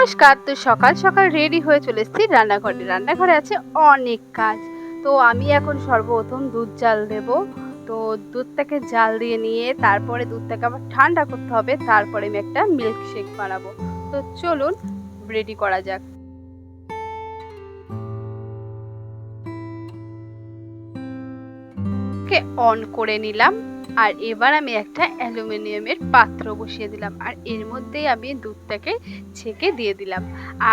নমস্কার, তো সকাল সকাল রেডি হয়ে চলে এসেছি রান্নাঘরে। রান্নাঘরে আছে অনেক কাজ। তো আমি এখন সর্বপ্রথম দুধ জাল দেব। তো দুধটাকে জাল দিয়ে নিয়ে তারপরে দুধটাকে আবার ঠান্ডা করতে হবে, তারপরে আমি একটা মিল্ক শেক বানাবো। তো চলুন রেডি করা যাক। অন করে নিলাম। আর এবার আমি একটা অ্যালুমিনিয়ামের পাত্র বসিয়ে দিলাম আর এর মধ্যেই আমি দুধটাকে ছেঁকে দিয়ে দিলাম।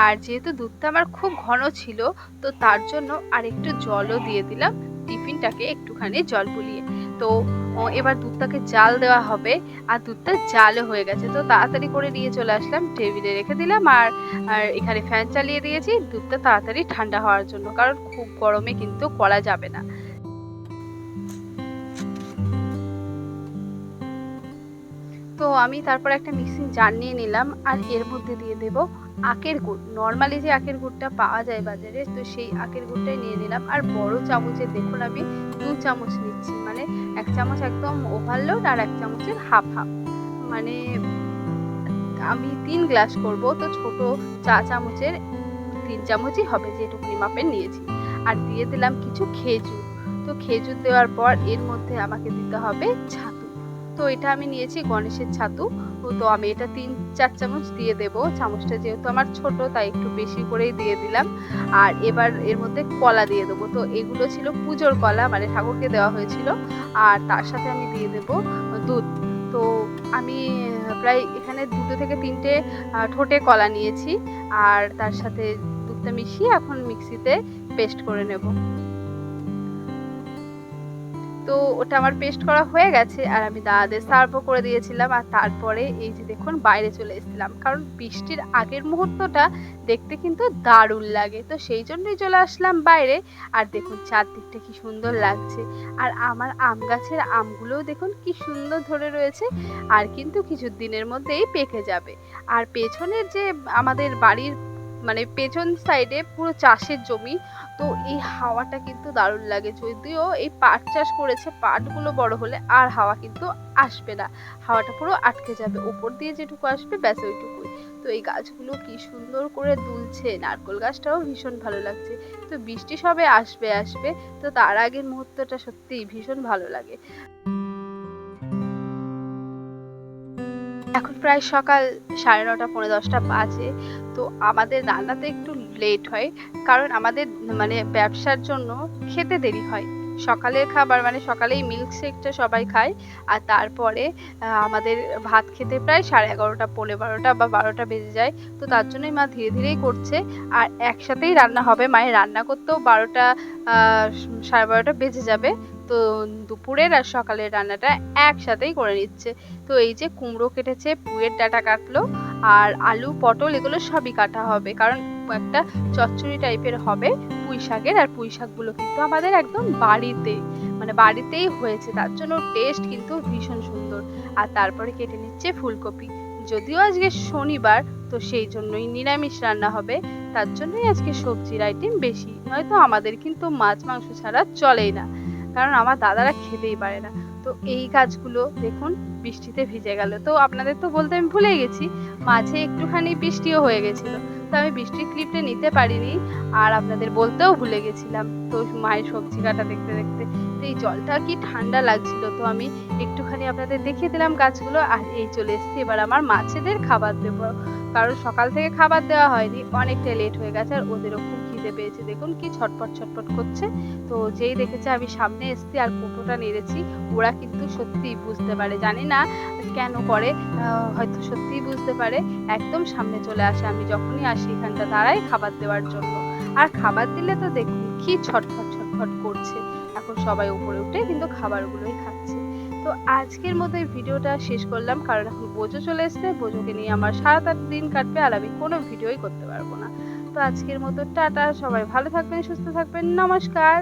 আর যেহেতু দুধটা আমার খুব ঘন ছিল, তো তার জন্য আর একটু জলও দিয়ে দিলাম টিফিনটাকে একটুখানি জল বুলিয়ে। তো এবার দুধটাকে জাল দেওয়া হবে আর দুধটা জালও হয়ে গেছে। তো তাড়াতাড়ি করে নিয়ে চলে আসলাম, টেবিলে রেখে দিলাম আর আর এখানে ফ্যান চালিয়ে দিয়েছি। দুধটা তাড়াতাড়ি ঠান্ডা হওয়ার জন্য, কারণ খুব গরমে কিন্তু করা যাবে না। তো আমি তারপর একটা মিক্সিং জার নিয়ে নিলাম আর এর মধ্যে দিয়ে দেব আখের গুড়। নর্মালি যে আখের গুড়টা পাওয়া যায় বাজারে, তো সেই আখের গুড়টাই নিয়ে নিলাম। আর বড় চামচে দেখুন আমি দু চামচ নিচ্ছি মানে এক চামচ একদম ওভারলোড আর এক চামচের হাফ হাফ মানে আমি তিন গ্লাস করব, তো ছোট চা চামচের তিন চামচই হবে যেটুকুনি মাপের নিয়েছি। আর দিয়ে দিলাম কিছু খেজুর। তো খেজুর দেওয়ার পর এর মধ্যে আমাকে দিতে হবে ছাতু তো এটা আমি নিয়েছি গণেশের ছাতু। তো আমি এটা তিন, চার চামচ দিয়ে দেব। চামচটা যেহেতু আমার ছোট, তাই একটু বেশি করেই দিয়ে দিলাম। আর এবার এর মধ্যে কলা দিয়ে দেবো। তো এগুলো ছিল পুজোর কলা মানে ঠাকুরকে দেওয়া হয়েছিল। আর তার সাথে আমি দিয়ে দেব দুধ। তো আমি প্রায় এখানে দুটো থেকে তিনটে ঠোঁটে কলা নিয়েছি। আর তার সাথে দুধটা মিশিয়ে এখন মিক্সিতে পেস্ট করে নেব। তো ওটা আমার পেস্ট করা হয়ে গেছে আর আমি দাদাদের সার্ভও করে দিয়েছিলাম আর তারপরে এই যে দেখুন বাইরে চলে এসেছিলাম। কারণ বৃষ্টির আগের মুহূর্তটা দেখতে কিন্তু দারুণ লাগে। তো সেই জন্যই চলে আসলাম বাইরে। আর দেখুন চারদিকটা কি সুন্দর লাগছে। আর আমার আম গাছের আমগুলোও দেখুন কি সুন্দর ধরে রয়েছে। আর কিন্তু কিছু দিনের মধ্যেই পেকে যাবে। আর পেছনের যে আমাদের বাড়ির মানে পেছন সাইডে পুরো চাষের জমি। তো এই হাওয়াটা কিন্তু দারুণ লাগে। যদিও এই পাট চাষ করেছে, পাটগুলো বড় হলে আর হাওয়া কিন্তু আসবে না। হাওয়াটা পুরো আটকে যাবে। উপর দিয়ে যেটুকু আসবে, ব্যাস ওইটুকুই। তো এই গাছগুলো কি সুন্দর করে দুলছে। নারকোল গাছটাও ভীষণ ভালো লাগছে। তো বৃষ্টি সবে আসবে আসবে। তো তার আগের মুহূর্তটা সত্যিই ভীষণ ভালো লাগে। এখন প্রায় সকাল সাড়ে নটা, পৌনে দশটা বাজে। তো আমাদের রান্নাতে একটু লেট হয়, কারণ আমাদের মানে ব্যবসার জন্য খেতে দেরি হয়। সকালের খাবার মানে সকালেই মিল্ক শেকটা সবাই খায়, আর তারপরে আমাদের ভাত খেতে প্রায় সাড়ে এগারোটা, পৌনে বারোটা বা বারোটা বেজে যায়। তো তার জন্যই মা ধীরে ধীরেই করছে, আর একসাথেই রান্না হবে। মায়ের রান্না করতেও বারোটা সাড়ে বারোটা বেজে যাবে। তো দুপুরের আর সকালের রান্নাটা একসাথেই করে নিচ্ছে। তো এই যে কুমড়ো কেটেছে, পুয়ের ডাঁটা কাটলো, আর আলু, পটল এগুলো সবই কাটা হবে। কারণ একটা চচ্চড়ি টাইপের হবে পুঁই শাকের, আর পুঁই শাকগুলো কিন্তু আমাদের একদম বাড়িতে মানে বাড়িতেই হয়েছে। তার জন্য টেস্ট কিন্তু ভীষণ সুন্দর। আর তারপরে কেটে নিচ্ছে ফুলকপি। যদিও আজকে শনিবার, তো সেই জন্যই নিরামিষ রান্না হবে। তার জন্যই আজকে সবজির আইটেম বেশি। নয়তো আমাদের কিন্তু মাছ, মাংস ছাড়া চলেই না। কারণ আমার দাদারা খেতেই পারে না। তো এই গাছগুলো দেখুন, বৃষ্টিতে ভিজে গেল। তো আপনাদের তো বলতে আমি ভুলে গেছি, মাঝে একটুখানি বৃষ্টিও হয়ে গেছিল। তো আমি বৃষ্টির ক্লিপটা নিতে পারিনি আর আপনাদের বলতেও ভুলে গেছিলাম তো মায়ের সবজি কাটা দেখতে দেখতে। তো এই জলটা কি ঠান্ডা লাগছিল তো আমি একটুখানি আপনাদের দেখিয়ে দিলাম গাছগুলো আর এই চলে এসেছি এবার আমার মাছেদের খাবার দেবো। কারণ সকাল থেকে খাবার দেওয়া হয়নি অনেকটা লেট হয়ে গেছে আর ওদেরও খুব খিদে পেয়েছে। দেখুন কি ছটপট ছটপট করছে। তো যেই দেখেছে আমি সামনে এসেছি আর কোটোটা নেড়েছি, ওরা কিন্তু সত্যিই বুঝতে পারে। জানি না কেন করে হয়তো সত্যিই বুঝতে পারে। একদম সামনে চলে আসে। আমি যখনই আসি এখানটা দাঁড়াই খাবার দেওয়ার জন্য। আর খাবার দিলে তো দেখুন কি ছটফট ছটফট করছে। এখন সবাই উপরে উঠে কিন্তু খাবারগুলোই খাচ্ছে। তো আজকের মতো এই ভিডিওটা শেষ করলাম, কারণ এখন বোঝো চলে এসছে। বোঝোকে নিয়ে আমার সারাটা দিন কাটবে আর আমি কোনো ভিডিওই করতে পারব না। তো আজকের মতো টাটা, সবাই ভালো থাকবেন, সুস্থ থাকবেন, নমস্কার।